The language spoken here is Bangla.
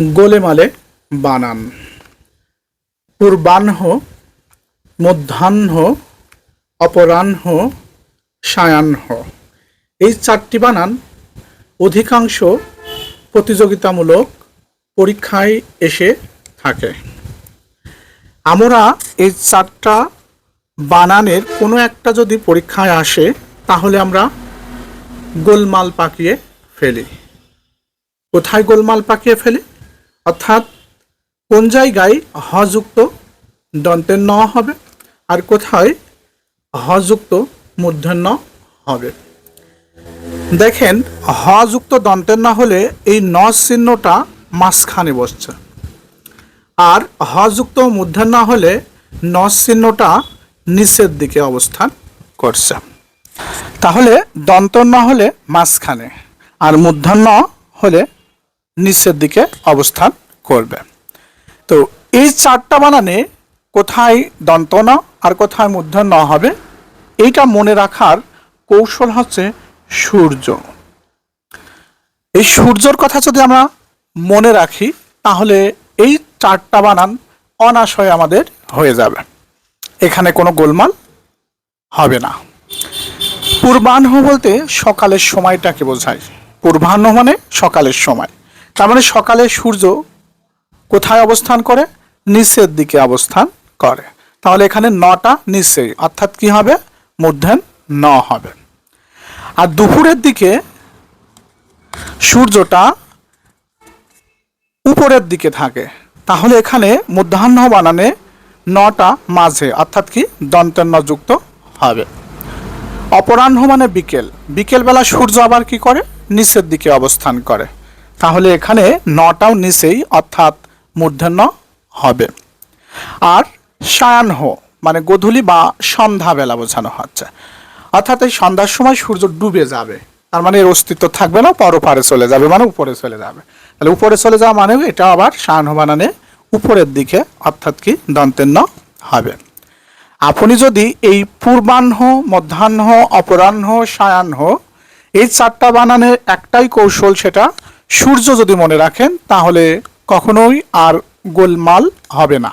গোলেমালে বানান। পূর্বাহ্ন মধ্যাহ্ন অপরাহ্ন সায়াহ্ন এই চারটি বানান অধিকাংশ প্রতিযোগিতামূলক পরীক্ষায় এসে থাকে। আমরা এই চারটা বানানের কোনো একটা যদি পরীক্ষায় আসে, তাহলে আমরা গোলমাল পাকিয়ে ফেলি। কোথায় গোলমাল পাকিয়ে ফেলি? অর্থাৎ কোন জায়গায় হযুক্ত দন্তের ন হবে আর কোথায় হযুক্ত মূর্ধন্য হবে? দেখেন, হযুক্ত দন্তের না হলে এই ন চিহ্নটা মাঝখানে বসছে। আর হযুক্ত মূর্ধন্য হলে ন চিহ্নটা নিচের দিকে অবস্থান করছে। তাহলে দন্ত ন হলে মাঝখানে আর মূর্ধন্য হলে নিচের দিকে অবস্থান করবে। তো এই চারটা বানানে কোথায় দন্ত ন আর কোথায় মূর্ধন্য হবে, এইটা মনে রাখার কৌশল হচ্ছে সূর্য। এই সূর্যর কথা যদি আমরা মনে রাখি, তাহলে এই চারটা বানান অনাশয় আমাদের হয়ে যাবে। এখানে কোনো গোলমাল হবে না। পূর্বাহ্ন বলতে সকালের সময়টাকে বোঝায়। পূর্বাহ্ন মানে সকালের সময়। তার মানে সকালে সূর্য কোথায় অবস্থান করে? নিচের দিকে অবস্থান করে। তাহলে এখানে নটা নিচেই অর্থাৎ কি হবে? মধ্যাহ্ন ন হবে। আর দুপুরের দিকে সূর্যটা উপরের দিকে থাকে। তাহলে এখানে মধ্যাহ্ন বানানে নটা মাঝে, অর্থাৎ কি? দন্তেন্ন যুক্ত হবে। অপরাহ্ন মানে বিকেল। বিকেলবেলা সূর্য আবার কি করে? নিচের দিকে অবস্থান করে। তাহলে এখানে নটাও নিচেই অর্থাৎ মূর্ধন্য হবে। আর সায়াহ্ন মানে গোধূলি বা সন্ধ্যাবেলা বোঝানো হচ্ছে। অর্থাৎ এই সন্ধ্যার সময় সূর্য ডুবে যাবে। তার মানে এর অস্তিত্ব থাকবে না পরপারে চলে যাবে মানে উপরে চলে যাবে। তাহলে উপরে চলে যাওয়া মানে এটা আবার সায়াহ্ন বানানে উপরের দিকে, অর্থাৎ কি দন্তেন্ন হবে। আপনি যদি এই পূর্বাহ্ন, মধ্যাহ্ন, অপরাহ্ন, সায়াহ্ন এই চারটা বানানের একটাই কৌশল সেটা সূর্য যদি মনে রাখেন তাহলে কখনোই আর গোলমাল হবে না।